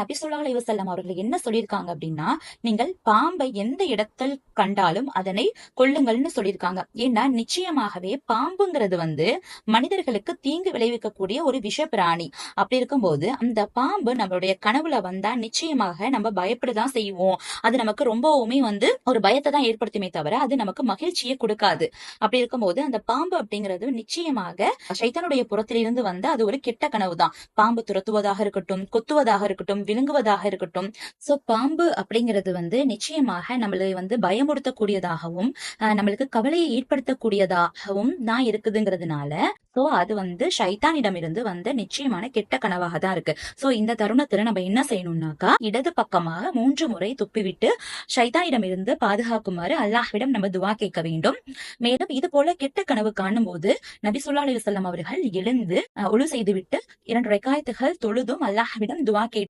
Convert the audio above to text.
நபி சொல்லாஹ் அலிவசல்லாம் அவர்கள் என்ன சொல்லியிருக்காங்க அப்படின்னா நீங்கள் பாம்பை எந்த இடத்தில் கண்டாலும் அதனை கொள்ளுங்கள்னு சொல்லியிருக்காங்க. ஏன்னா நிச்சயமாகவே பாம்புங்கிறது வந்து மனிதர்களுக்கு தீங்கு விளைவிக்கக்கூடிய ஒரு விஷ பிராணி அப்படி இருக்கும்போது அந்த பாம்பு நம்மளுடைய கனவுல வந்தா நிச்சயமாக நம்ம பயப்படதான் செய்வோம். அது நமக்கு ரொம்பவுமே வந்து ஒரு பயத்தை தான் ஏற்படுத்துமே தவிர அது நமக்கு மகிழ்ச்சியை கொடுக்காது. அப்படி இருக்கும்போது அந்த பாம்பு அப்படிங்கிறது நிச்சயமாக சைத்தனுடைய புறத்திலிருந்து வந்து அது ஒரு கெட்ட கனவு தான் பாம்பு துரத்துவதாக இருக்கட்டும் கொத்துவதாக இருக்கட்டும் விழுங்குவதாக இருக்கட்டும். சோ பாம்பு அப்படிங்கிறது வந்து நிச்சயமாக நம்மளை வந்து பயமுறுத்தக்கூடியதாகவும் நம்மளுக்கு கவலையை ஏற்படுத்தக்கூடியதாகவும் தான் இருக்குதுங்கிறதுனால சோ அது வந்து ஷைத்தானிடமிருந்து வந்த நிச்சயமான கெட்ட கனவாக தான் இருக்கு. சோ இந்த தருணத்துல நம்ம என்ன செய்யணும்னாக்கா இடது பக்கமாக மூன்று முறை துப்பிவிட்டு ஷைத்தானிடமிருந்து பாதுகாக்குமாறு அல்லாஹ்விடம் நம்ம துவா கேட்க வேண்டும். மேலும் இது போல கெட்ட கனவு காணும் போது நபி சொல்லா அலி அவர்கள் எழுந்து ஒழு செய்துவிட்டு இரண்டு ரெக்காயத்துகள் தொழுதும் அல்லாஹ்விடம் துவா கேட்டு